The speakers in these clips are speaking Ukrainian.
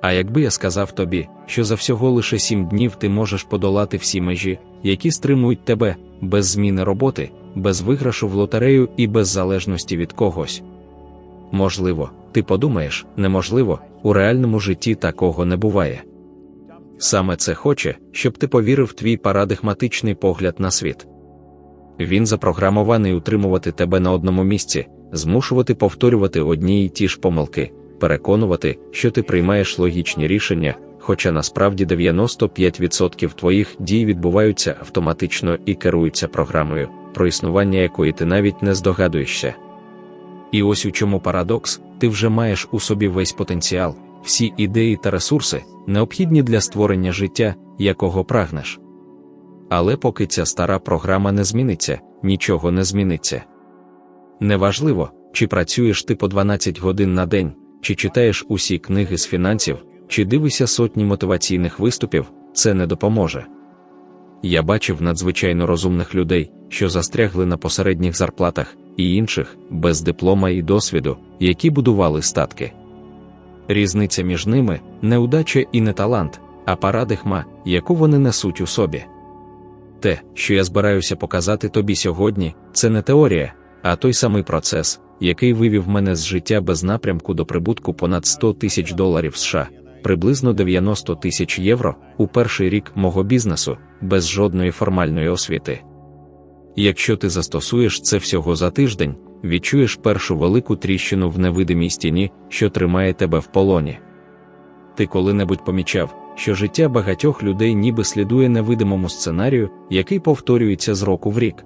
А якби я сказав тобі, що за всього лише сім днів ти можеш подолати всі межі, які стримують тебе, без зміни роботи, без виграшу в лотерею і без залежності від когось. Можливо, ти подумаєш, неможливо, у реальному житті такого не буває. Саме це хоче, щоб ти повірив твій парадигматичний погляд на світ. Він запрограмований утримувати тебе на одному місці, змушувати повторювати одні й ті ж помилки, переконувати, що ти приймаєш логічні рішення, хоча насправді 95% твоїх дій відбуваються автоматично і керуються програмою, про існування якої ти навіть не здогадуєшся. І ось у чому парадокс, ти вже маєш у собі весь потенціал, всі ідеї та ресурси, необхідні для створення життя, якого прагнеш. Але поки ця стара програма не зміниться, нічого не зміниться. Неважливо, чи працюєш ти по 12 годин на день, чи читаєш усі книги з фінансів, чи дивишся сотні мотиваційних виступів, це не допоможе. Я бачив надзвичайно розумних людей, що застрягли на посередніх зарплатах, і інших, без диплома і досвіду, які будували статки. Різниця між ними неудача і не талант, а парадигма, яку вони несуть у собі. Те, що я збираюся показати тобі сьогодні, це не теорія, а той самий процес, який вивів мене з життя без напрямку до прибутку понад 100 тисяч доларів США, приблизно 90 тисяч євро у перший рік мого бізнесу, без жодної формальної освіти. Якщо ти застосуєш це всього за тиждень, відчуєш першу велику тріщину в невидимій стіні, що тримає тебе в полоні. Ти коли-небудь помічав, що життя багатьох людей ніби слідує невидимому сценарію, який повторюється з року в рік.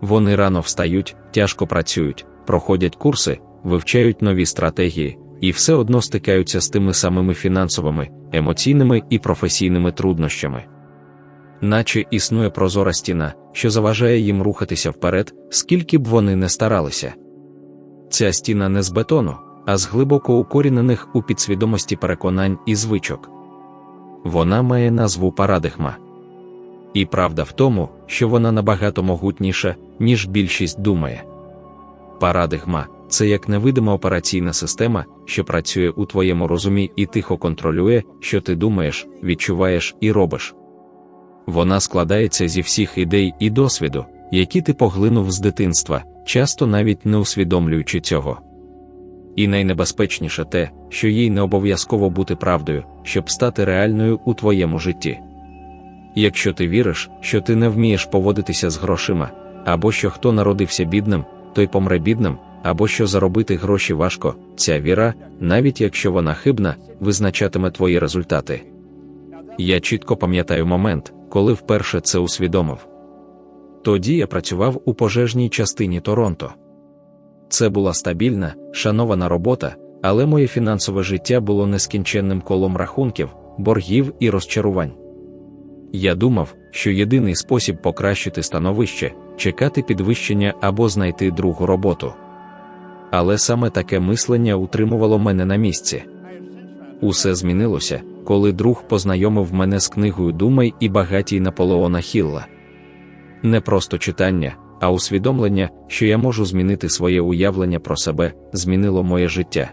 Вони рано встають, тяжко працюють, проходять курси, вивчають нові стратегії, і все одно стикаються з тими самими фінансовими, емоційними і професійними труднощами. Наче існує прозора стіна, що заважає їм рухатися вперед, скільки б вони не старалися. Ця стіна не з бетону, а з глибоко укорінених у підсвідомості переконань і звичок. Вона має назву парадигма. І правда в тому, що вона набагато могутніша, ніж більшість думає. Парадигма це як невидима операційна система, що працює у твоєму розумі і тихо контролює, що ти думаєш, відчуваєш і робиш. Вона складається зі всіх ідей і досвіду, які ти поглинув з дитинства, часто навіть не усвідомлюючи цього. І найнебезпечніше те, що їй не обов'язково бути правдою, щоб стати реальною у твоєму житті. Якщо ти віриш, що ти не вмієш поводитися з грошима, або що хто народився бідним, той помре бідним, або що заробити гроші важко, ця віра, навіть якщо вона хибна, визначатиме твої результати. Я чітко пам'ятаю момент, коли вперше це усвідомив. Тоді я працював у пожежній частині Торонто. Це була стабільна, шанована робота, але моє фінансове життя було нескінченним колом рахунків, боргів і розчарувань. Я думав, що єдиний спосіб покращити становище чекати підвищення або знайти другу роботу. Але саме таке мислення утримувало мене на місці. Усе змінилося, коли друг познайомив мене з книгою Думай і багатій Наполеона Хілла. Не просто читання, а усвідомлення, що я можу змінити своє уявлення про себе, змінило моє життя.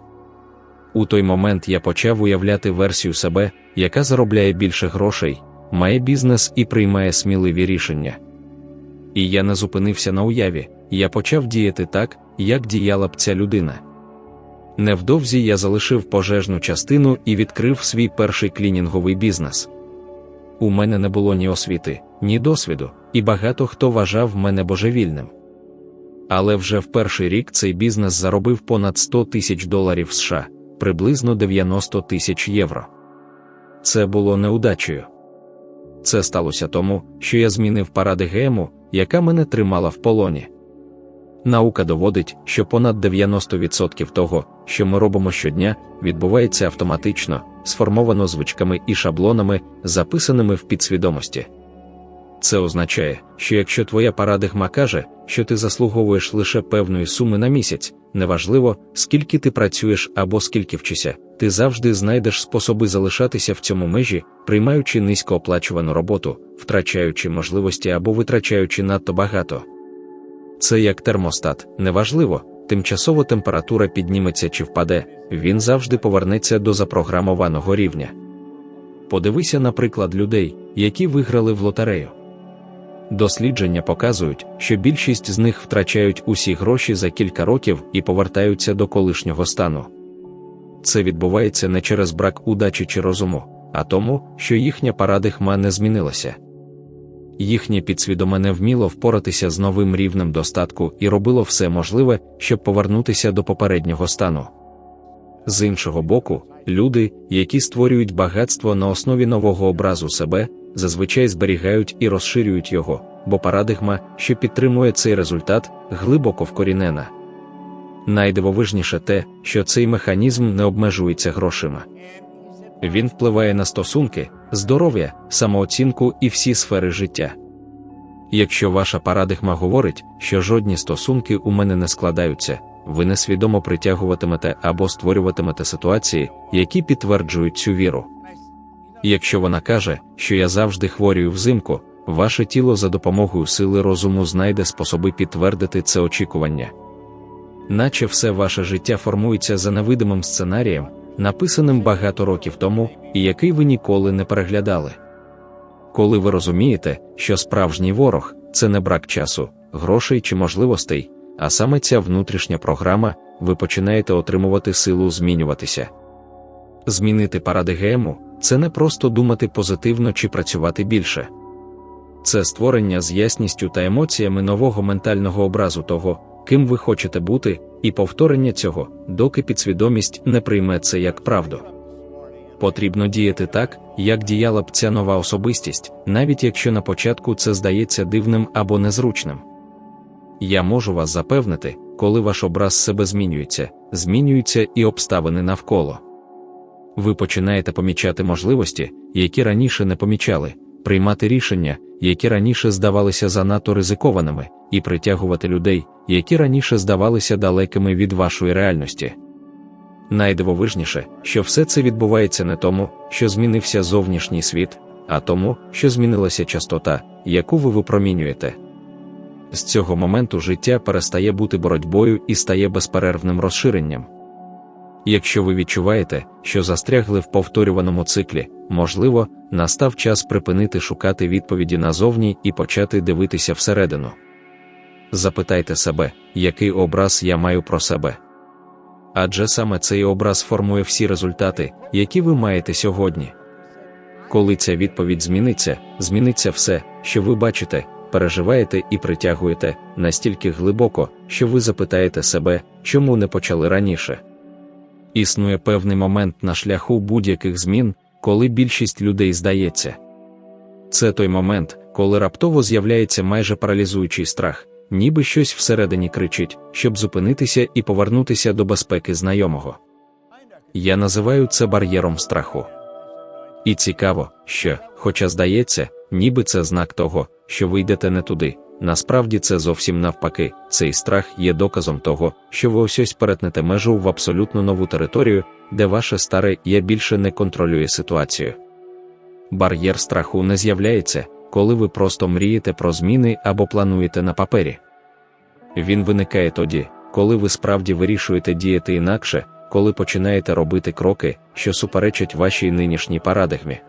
У той момент я почав уявляти версію себе, яка заробляє більше грошей, має бізнес і приймає сміливі рішення. І я не зупинився на уяві, я почав діяти так, як діяла б ця людина. Невдовзі я залишив пожежну частину і відкрив свій перший клінінговий бізнес. У мене не було ні освіти, ні досвіду, і багато хто вважав мене божевільним. Але вже в перший рік цей бізнес заробив понад 100 тисяч доларів США, приблизно 90 тисяч євро. Це було неудачею. Це сталося тому, що я змінив парадигему, яка мене тримала в полоні. Наука доводить, що понад 90% того, що ми робимо щодня, відбувається автоматично, сформовано звичками і шаблонами, записаними в підсвідомості. Це означає, що якщо твоя парадигма каже, що ти заслуговуєш лише певної суми на місяць, неважливо, скільки ти працюєш або скільки вчишся, ти завжди знайдеш способи залишатися в цьому межі, приймаючи низькооплачувану роботу, втрачаючи можливості або витрачаючи надто багато. Це як термостат, неважливо, тимчасово температура підніметься чи впаде, він завжди повернеться до запрограмованого рівня. Подивися, наприклад, людей, які виграли в лотерею. Дослідження показують, що більшість з них втрачають усі гроші за кілька років і повертаються до колишнього стану. Це відбувається не через брак удачі чи розуму, а тому, що їхня парадигма не змінилася. Їхнє підсвідоме не вміло впоратися з новим рівнем достатку і робило все можливе, щоб повернутися до попереднього стану. З іншого боку, люди, які створюють багатство на основі нового образу себе, зазвичай зберігають і розширюють його, бо парадигма, що підтримує цей результат, глибоко вкорінена. Найдивовижніше те, що цей механізм не обмежується грошима. Він впливає на стосунки, здоров'я, самооцінку і всі сфери життя. Якщо ваша парадигма говорить, що жодні стосунки у мене не складаються, ви несвідомо притягуватимете або створюватимете ситуації, які підтверджують цю віру. Якщо вона каже, що я завжди хворію взимку, ваше тіло за допомогою сили розуму знайде способи підтвердити це очікування. Наче все ваше життя формується за невидимим сценарієм, написаним багато років тому, і який ви ніколи не переглядали. Коли ви розумієте, що справжній ворог це не брак часу, грошей чи можливостей, а саме ця внутрішня програма, ви починаєте отримувати силу змінюватися. Змінити парадигему це не просто думати позитивно чи працювати більше. Це створення з ясністю та емоціями нового ментального образу того, ким ви хочете бути, і повторення цього, доки підсвідомість не прийме це як правду. Потрібно діяти так, як діяла б ця нова особистість, навіть якщо на початку це здається дивним або незручним. Я можу вас запевнити, коли ваш образ себе змінюється, змінюються і обставини навколо. Ви починаєте помічати можливості, які раніше не помічали, приймати рішення, які раніше здавалися занадто ризикованими, і притягувати людей, які раніше здавалися далекими від вашої реальності. Найдивовижніше, що все це відбувається не тому, що змінився зовнішній світ, а тому, що змінилася частота, яку ви випромінюєте. З цього моменту життя перестає бути боротьбою і стає безперервним розширенням. Якщо ви відчуваєте, що застрягли в повторюваному циклі, можливо, настав час припинити шукати відповіді назовні і почати дивитися всередину. Запитайте себе, який образ я маю про себе. Адже саме цей образ формує всі результати, які ви маєте сьогодні. Коли ця відповідь зміниться, зміниться все, що ви бачите, переживаєте і притягуєте настільки глибоко, що ви запитаєте себе, чому не почали раніше. Існує певний момент на шляху будь-яких змін, коли більшість людей здається. Це той момент, коли раптово з'являється майже паралізуючий страх, ніби щось всередині кричить, щоб зупинитися і повернутися до безпеки знайомого. Я називаю це бар'єром страху. І цікаво, що, хоча здається, ніби це знак того, що ви йдете не туди, насправді це зовсім навпаки, цей страх є доказом того, що ви ось ось перетнете межу в абсолютно нову територію, де ваше старе я більше не контролює ситуацію. Бар'єр страху не з'являється, коли ви просто мрієте про зміни або плануєте на папері. Він виникає тоді, коли ви справді вирішуєте діяти інакше, коли починаєте робити кроки, що суперечать вашій нинішній парадигмі.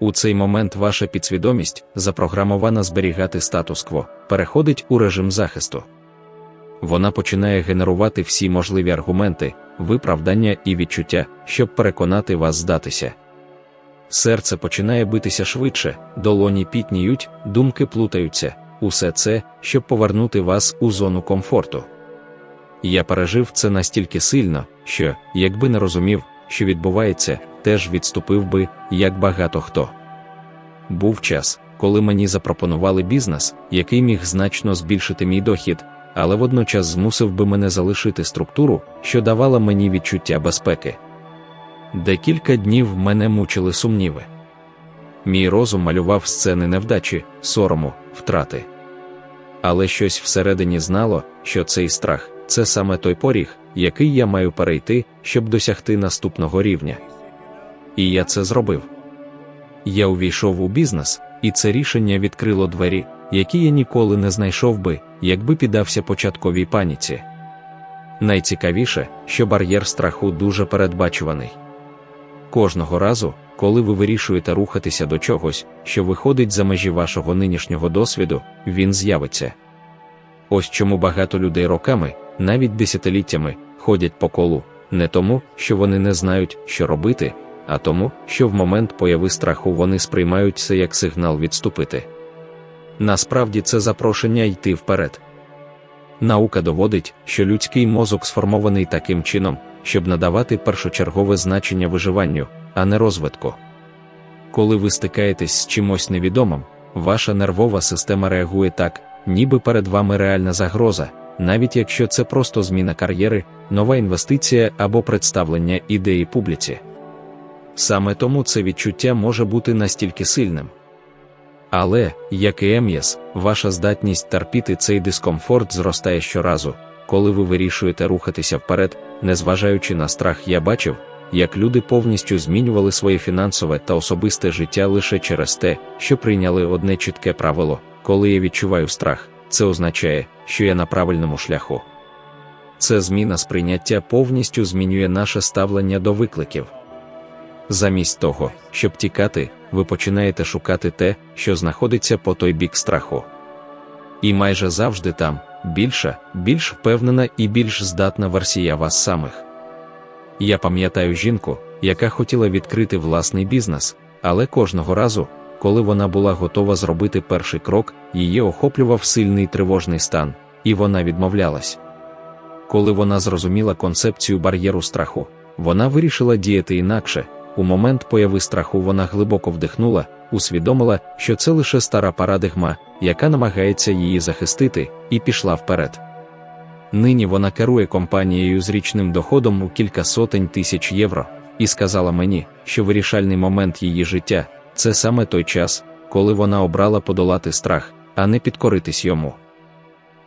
У цей момент ваша підсвідомість, запрограмована зберігати статус-кво, переходить у режим захисту. Вона починає генерувати всі можливі аргументи, виправдання і відчуття, щоб переконати вас здатися. Серце починає битися швидше, долоні пітніють, думки плутаються, усе це, щоб повернути вас у зону комфорту. Я пережив це настільки сильно, що, якби не розумів, що відбувається, теж відступив би, як багато хто. Був час, коли мені запропонували бізнес, який міг значно збільшити мій дохід, але водночас змусив би мене залишити структуру, що давала мені відчуття безпеки. Декілька днів мене мучили сумніви. Мій розум малював сцени невдачі, сорому, втрати. Але щось всередині знало, що цей страх це саме той поріг, який я маю перейти, щоб досягти наступного рівня. І я це зробив. Я увійшов у бізнес, і це рішення відкрило двері, які я ніколи не знайшов би, якби піддався початковій паніці. Найцікавіше, що бар'єр страху дуже передбачуваний. Кожного разу, коли ви вирішуєте рухатися до чогось, що виходить за межі вашого нинішнього досвіду, він з'явиться. Ось чому багато людей роками, навіть десятиліттями, ходять по колу, не тому, що вони не знають, що робити, а тому, що в момент появи страху вони сприймають це як сигнал відступити. Насправді це запрошення йти вперед. Наука доводить, що людський мозок сформований таким чином, щоб надавати першочергове значення виживанню, а не розвитку. Коли ви стикаєтесь з чимось невідомим, ваша нервова система реагує так, ніби перед вами реальна загроза, навіть якщо це просто зміна кар'єри, нова інвестиція або представлення ідеї публіці. Саме тому це відчуття може бути настільки сильним. Але, як і М'ЯС, ваша здатність терпіти цей дискомфорт зростає щоразу, коли ви вирішуєте рухатися вперед, незважаючи на страх, я бачив, як люди повністю змінювали своє фінансове та особисте життя лише через те, що прийняли одне чітке правило: коли я відчуваю страх, це означає, що я на правильному шляху. Це зміна сприйняття повністю змінює наше ставлення до викликів. Замість того, щоб тікати, ви починаєте шукати те, що знаходиться по той бік страху. І майже завжди там більша, більш впевнена і більш здатна версія вас самих. Я пам'ятаю жінку, яка хотіла відкрити власний бізнес, але кожного разу, коли вона була готова зробити перший крок, її охоплював сильний тривожний стан, і вона відмовлялась. Коли вона зрозуміла концепцію бар'єру страху, вона вирішила діяти інакше. У момент появи страху вона глибоко вдихнула, усвідомила, що це лише стара парадигма, яка намагається її захистити, і пішла вперед. Нині вона керує компанією з річним доходом у кілька сотень тисяч євро, і сказала мені, що вирішальний момент її життя це саме той час, коли вона обрала подолати страх, а не підкоритись йому.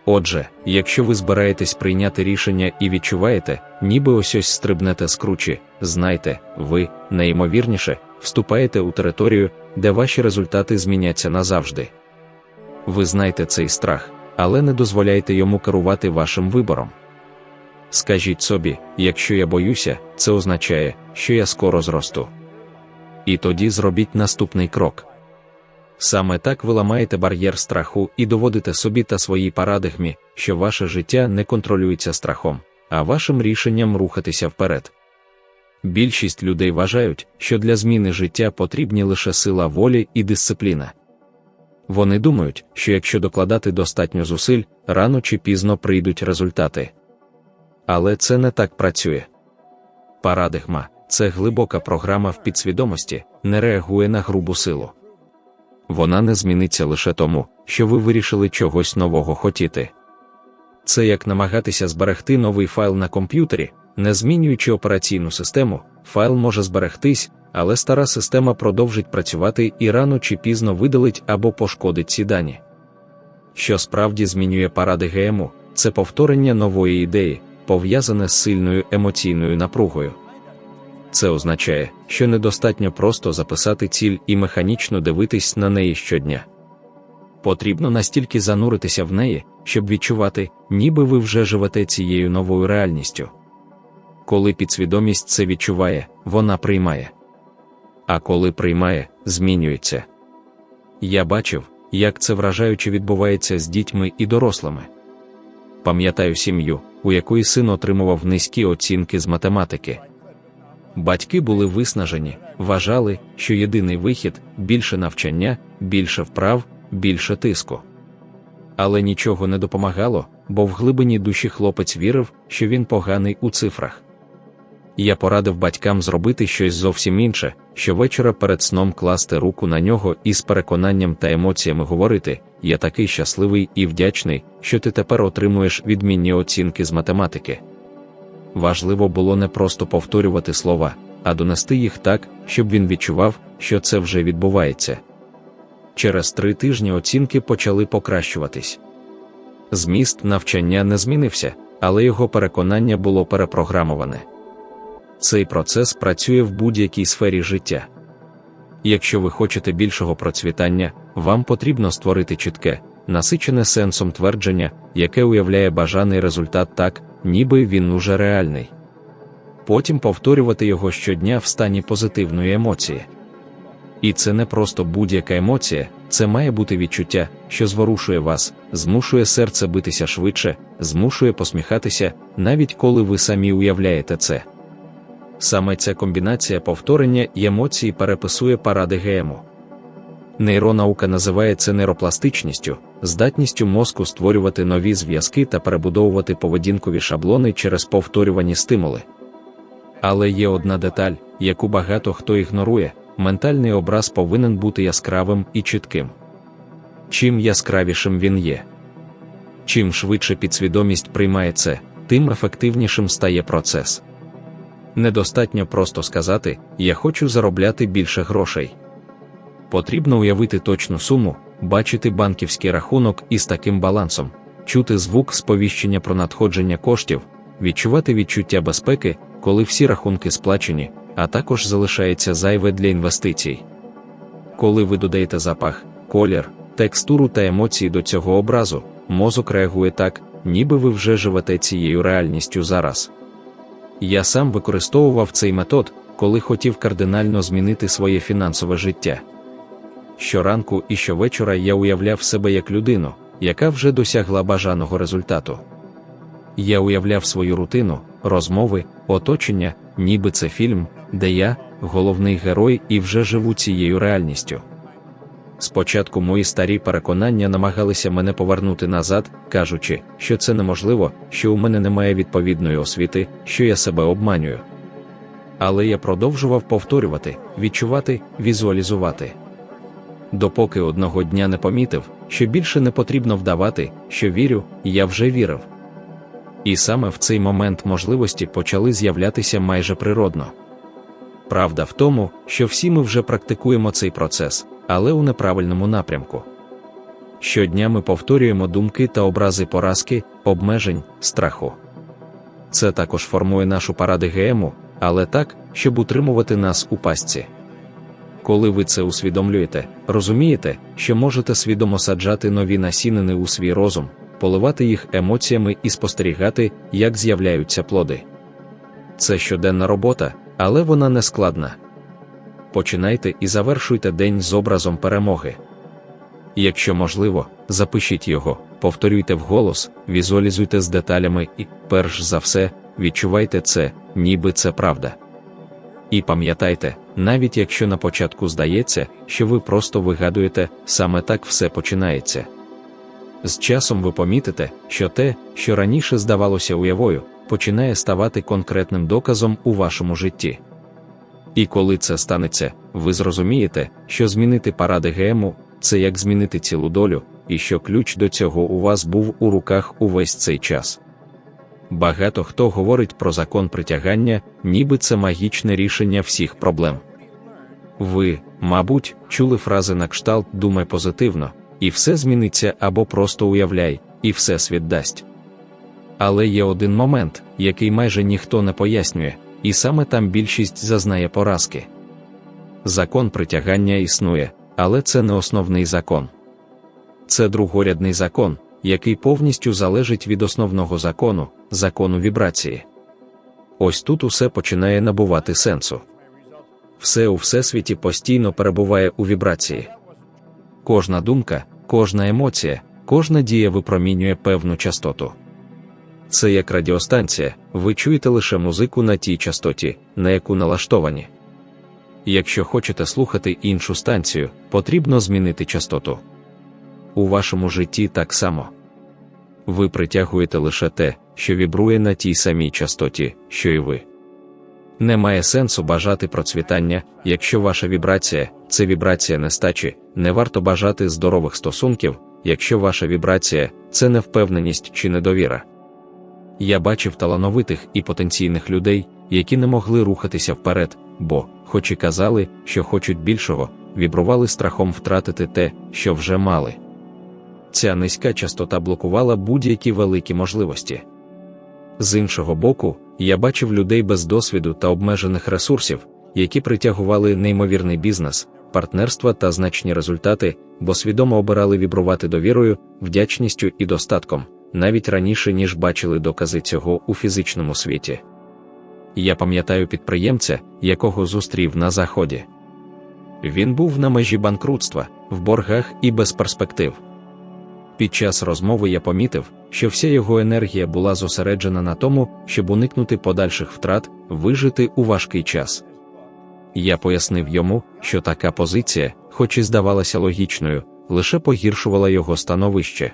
Отже, якщо ви збираєтесь прийняти рішення і відчуваєте, ніби ось ось стрибнете з кручі, знайте, ви, найімовірніше, вступаєте у територію, де ваші результати зміняться назавжди. Ви знаєте цей страх, але не дозволяйте йому керувати вашим вибором. Скажіть собі, якщо я боюся, це означає, що я скоро зросту. І тоді зробіть наступний крок. Саме так ви ламаєте бар'єр страху і доводите собі та своїй парадигмі, що ваше життя не контролюється страхом, а вашим рішенням рухатися вперед. Більшість людей вважають, що для зміни життя потрібні лише сила волі і дисципліна. Вони думають, що якщо докладати достатньо зусиль, рано чи пізно прийдуть результати. Але це не так працює. Парадигма це глибока програма в підсвідомості, не реагує на грубу силу. Вона не зміниться лише тому, що ви вирішили чогось нового хотіти. Це як намагатися зберегти новий файл на комп'ютері, не змінюючи операційну систему, файл може зберегтись, але стара система продовжить працювати і рано чи пізно видалить або пошкодить ці дані. Що справді змінює паради ГМУ, це повторення нової ідеї, пов'язане з сильною емоційною напругою. Це означає, що недостатньо просто записати ціль і механічно дивитись на неї щодня. Потрібно настільки зануритися в неї, щоб відчувати, ніби ви вже живете цією новою реальністю. Коли підсвідомість це відчуває, вона приймає. А коли приймає, змінюється. Я бачив, як це вражаюче відбувається з дітьми і дорослими. Пам'ятаю сім'ю, у якої син отримував низькі оцінки з математики. Батьки були виснажені, вважали, що єдиний вихід більше навчання, більше вправ, більше тиску. Але нічого не допомагало, бо в глибині душі хлопець вірив, що він поганий у цифрах. Я порадив батькам зробити щось зовсім інше, щовечора перед сном класти руку на нього і з переконанням та емоціями говорити: Я такий щасливий і вдячний, що ти тепер отримуєш відмінні оцінки з математики важливо було не просто повторювати слова, а донести їх так, щоб він відчував, що це вже відбувається. Через три тижні оцінки почали покращуватись. Зміст навчання не змінився, але його переконання було перепрограмоване. Цей процес працює в будь-якій сфері життя. Якщо ви хочете більшого процвітання, вам потрібно створити чітке, насичене сенсом твердження, яке уявляє бажаний результат так, ніби він уже реальний. Потім повторювати його щодня в стані позитивної емоції. І це не просто будь-яка емоція, це має бути відчуття, що зворушує вас, змушує серце битися швидше, змушує посміхатися, навіть коли ви самі уявляєте це. Саме ця комбінація повторення і емоцій переписує паради ГМу. Нейронаука називає це нейропластичністю, здатністю мозку створювати нові зв'язки та перебудовувати поведінкові шаблони через повторювані стимули. Але є одна деталь, яку багато хто ігнорує ментальний образ повинен бути яскравим і чітким. Чим яскравішим він є, чим швидше підсвідомість приймає це, тим ефективнішим стає процес. Недостатньо просто сказати Я хочу заробляти більше грошей. Потрібно уявити точну суму, бачити банківський рахунок із таким балансом, чути звук сповіщення про надходження коштів, відчувати відчуття безпеки, коли всі рахунки сплачені, а також залишається зайве для інвестицій. Коли ви додаєте запах, колір, текстуру та емоції до цього образу, мозок реагує так, ніби ви вже живете цією реальністю зараз. Я сам використовував цей метод, коли хотів кардинально змінити своє фінансове життя. Щоранку і щовечора я уявляв себе як людину, яка вже досягла бажаного результату. Я уявляв свою рутину, розмови, оточення, ніби це фільм, де я, головний герой, і вже живу цією реальністю. Спочатку мої старі переконання намагалися мене повернути назад, кажучи, що це неможливо, що у мене немає відповідної освіти, що я себе обманюю. Але я продовжував повторювати, відчувати, візуалізувати. Допоки одного дня не помітив, що більше не потрібно вдавати, що вірю, я вже вірив. І саме в цей момент можливості почали з'являтися майже природно. Правда в тому, що всі ми вже практикуємо цей процес, але у неправильному напрямку. Щодня ми повторюємо думки та образи поразки, обмежень, страху. Це також формує нашу паради ГМу, але так, щоб утримувати нас у пастці. Коли ви це усвідомлюєте, розумієте, що можете свідомо саджати нові насінини у свій розум, поливати їх емоціями і спостерігати, як з'являються плоди. Це щоденна робота, але вона не складна. Починайте і завершуйте день з образом перемоги. Якщо можливо, запишіть його, повторюйте вголос, візуалізуйте з деталями і, перш за все, відчувайте це, ніби це правда. І пам'ятайте, навіть якщо на початку здається, що ви просто вигадуєте, саме так все починається. З часом ви помітите, що те, що раніше здавалося уявою, починає ставати конкретним доказом у вашому житті. І коли це станеться, ви зрозумієте, що змінити паради ГМу це як змінити цілу долю, і що ключ до цього у вас був у руках увесь цей час. Багато хто говорить про закон притягання, ніби це магічне рішення всіх проблем. Ви, мабуть, чули фрази на кшталт думай позитивно, і все зміниться або просто уявляй, і все світ дасть. Але є один момент, який майже ніхто не пояснює, і саме там більшість зазнає поразки. Закон притягання існує, але це не основний закон. Це другорядний закон, який повністю залежить від основного закону, закону вібрації. Ось тут усе починає набувати сенсу. Все у всесвіті постійно перебуває у вібрації. Кожна думка, кожна емоція, кожна дія випромінює певну частоту. Це як радіостанція, ви чуєте лише музику на тій частоті, на яку налаштовані. Якщо хочете слухати іншу станцію, потрібно змінити частоту. У вашому житті так само. Ви притягуєте лише те, що вібрує на тій самій частоті, що і ви. Немає сенсу бажати процвітання, якщо ваша вібрація це вібрація нестачі, не варто бажати здорових стосунків, якщо ваша вібрація це невпевненість чи недовіра. Я бачив талановитих і потенційних людей, які не могли рухатися вперед, бо, хоч і казали, що хочуть більшого, вібрували страхом втратити те, що вже мали. Ця низька частота блокувала будь-які великі можливості. З іншого боку, я бачив людей без досвіду та обмежених ресурсів, які притягували неймовірний бізнес, партнерства та значні результати, бо свідомо обирали вібрувати довірою, вдячністю і достатком, навіть раніше, ніж бачили докази цього у фізичному світі. Я пам'ятаю підприємця, якого зустрів на заході. Він був на межі банкрутства, в боргах і без перспектив. Під час розмови я помітив, що вся його енергія була зосереджена на тому, щоб уникнути подальших втрат, вижити у важкий час. Я пояснив йому, що така позиція, хоч і здавалася логічною, лише погіршувала його становище.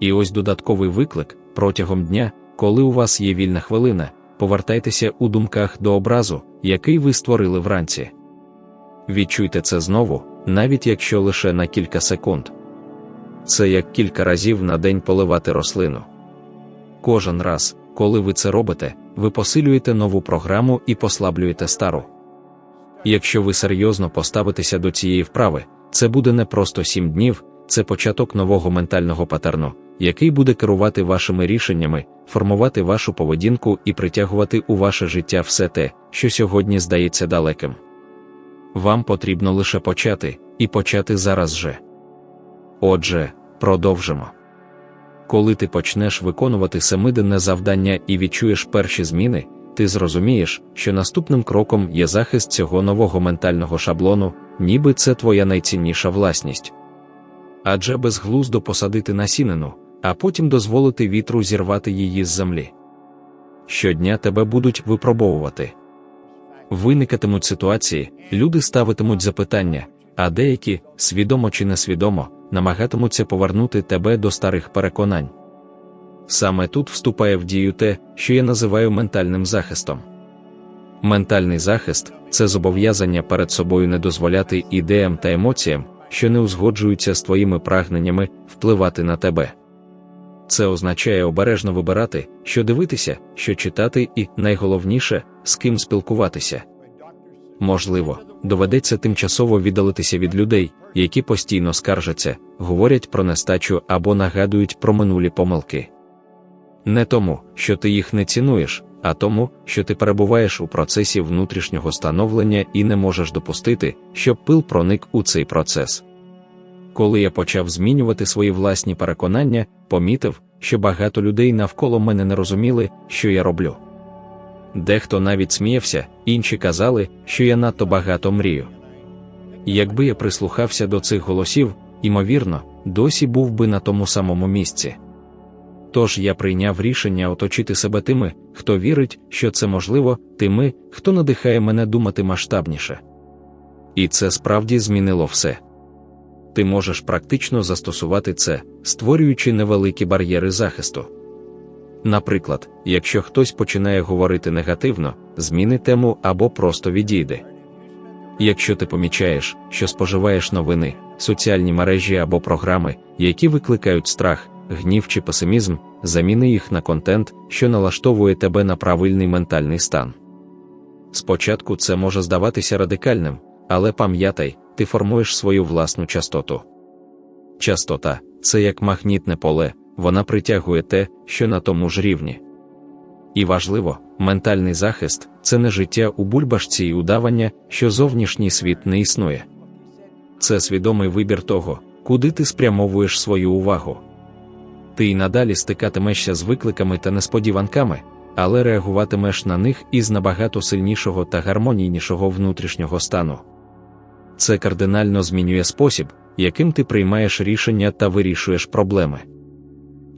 І ось додатковий виклик протягом дня, коли у вас є вільна хвилина, повертайтеся у думках до образу, який ви створили вранці. Відчуйте це знову, навіть якщо лише на кілька секунд. Це як кілька разів на день поливати рослину. Кожен раз, коли ви це робите, ви посилюєте нову програму і послаблюєте стару. Якщо ви серйозно поставитеся до цієї вправи, це буде не просто сім днів, це початок нового ментального патерну, який буде керувати вашими рішеннями, формувати вашу поведінку і притягувати у ваше життя все те, що сьогодні здається далеким. Вам потрібно лише почати, і почати зараз же. Отже, продовжимо. Коли ти почнеш виконувати семиденне завдання і відчуєш перші зміни, ти зрозумієш, що наступним кроком є захист цього нового ментального шаблону, ніби це твоя найцінніша власність. Адже безглуздо посадити насінину, а потім дозволити вітру зірвати її з землі. Щодня тебе будуть випробовувати. Виникатимуть ситуації, люди ставитимуть запитання, а деякі, свідомо чи несвідомо, намагатимуться повернути тебе до старих переконань. Саме тут вступає в дію те, що я називаю ментальним захистом. Ментальний захист це зобов'язання перед собою не дозволяти ідеям та емоціям, що не узгоджуються з твоїми прагненнями, впливати на тебе. Це означає обережно вибирати, що дивитися, що читати, і, найголовніше, з ким спілкуватися. Можливо, доведеться тимчасово віддалитися від людей, які постійно скаржаться, говорять про нестачу або нагадують про минулі помилки. Не тому, що ти їх не цінуєш, а тому, що ти перебуваєш у процесі внутрішнього становлення і не можеш допустити, щоб пил проник у цей процес. Коли я почав змінювати свої власні переконання, помітив, що багато людей навколо мене не розуміли, що я роблю. Дехто навіть сміявся, інші казали, що я надто багато мрію. Якби я прислухався до цих голосів, ймовірно, досі був би на тому самому місці. Тож я прийняв рішення оточити себе тими, хто вірить, що це можливо, тими, хто надихає мене думати масштабніше. І це справді змінило все. Ти можеш практично застосувати це, створюючи невеликі бар'єри захисту. Наприклад, якщо хтось починає говорити негативно, зміни тему або просто відійде. Якщо ти помічаєш, що споживаєш новини, соціальні мережі або програми, які викликають страх, гнів чи песимізм, заміни їх на контент, що налаштовує тебе на правильний ментальний стан. Спочатку це може здаватися радикальним, але пам'ятай, ти формуєш свою власну частоту. Частота це як магнітне поле, вона притягує те, що на тому ж рівні. І важливо, ментальний захист це не життя у бульбашці і удавання, що зовнішній світ не існує. Це свідомий вибір того, куди ти спрямовуєш свою увагу. Ти й надалі стикатимешся з викликами та несподіванками, але реагуватимеш на них із набагато сильнішого та гармонійнішого внутрішнього стану. Це кардинально змінює спосіб, яким ти приймаєш рішення та вирішуєш проблеми.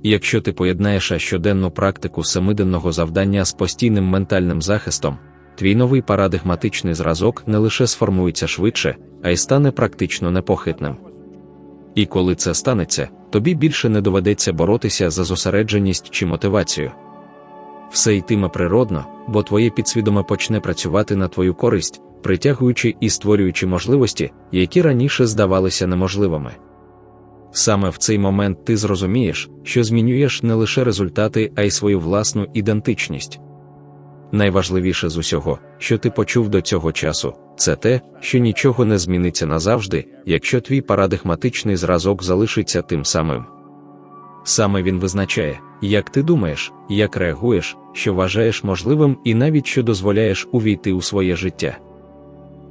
Якщо ти поєднаєш щоденну практику семиденного завдання з постійним ментальним захистом, твій новий парадигматичний зразок не лише сформується швидше, а й стане практично непохитним. І коли це станеться, тобі більше не доведеться боротися за зосередженість чи мотивацію. Все йтиме природно, бо твоє підсвідоме почне працювати на твою користь, притягуючи і створюючи можливості, які раніше здавалися неможливими. Саме в цей момент ти зрозумієш, що змінюєш не лише результати, а й свою власну ідентичність. Найважливіше з усього, що ти почув до цього часу, це те, що нічого не зміниться назавжди, якщо твій парадигматичний зразок залишиться тим самим. Саме він визначає, як ти думаєш, як реагуєш, що вважаєш можливим і навіть що дозволяєш увійти у своє життя.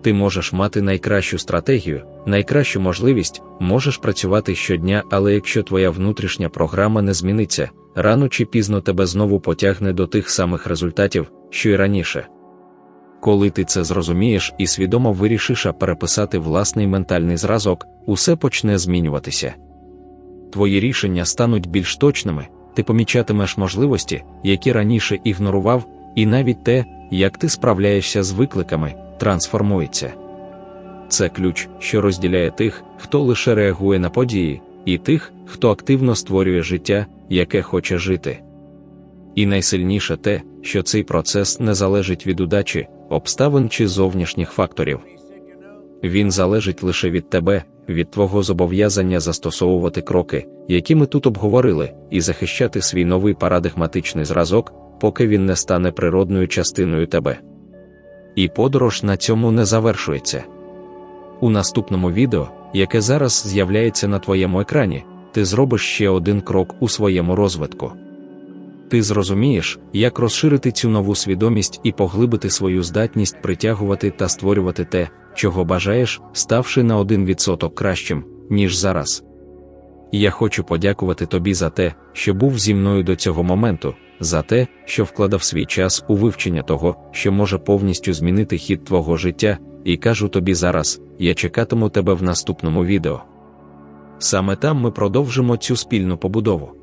Ти можеш мати найкращу стратегію, найкращу можливість, можеш працювати щодня, але якщо твоя внутрішня програма не зміниться, рано чи пізно тебе знову потягне до тих самих результатів, що й раніше. Коли ти це зрозумієш і свідомо вирішиш переписати власний ментальний зразок, усе почне змінюватися. Твої рішення стануть більш точними, ти помічатимеш можливості, які раніше ігнорував, і навіть те, як ти справляєшся з викликами, трансформується. Це ключ, що розділяє тих, хто лише реагує на події, і тих, хто активно створює життя, яке хоче жити. І найсильніше те, що цей процес не залежить від удачі, обставин чи зовнішніх факторів. Він залежить лише від тебе, від твого зобов'язання застосовувати кроки, які ми тут обговорили, і захищати свій новий парадигматичний зразок, поки він не стане природною частиною тебе. І подорож на цьому не завершується. У наступному відео, яке зараз з'являється на твоєму екрані, ти зробиш ще один крок у своєму розвитку. Ти зрозумієш, як розширити цю нову свідомість і поглибити свою здатність притягувати та створювати те, чого бажаєш, ставши на 1% кращим, ніж зараз. Я хочу подякувати тобі за те, що був зі мною до цього моменту, за те, що вкладав свій час у вивчення того, що може повністю змінити хід твого життя, і кажу тобі зараз: я чекатиму тебе в наступному відео. Саме там ми продовжимо цю спільну побудову.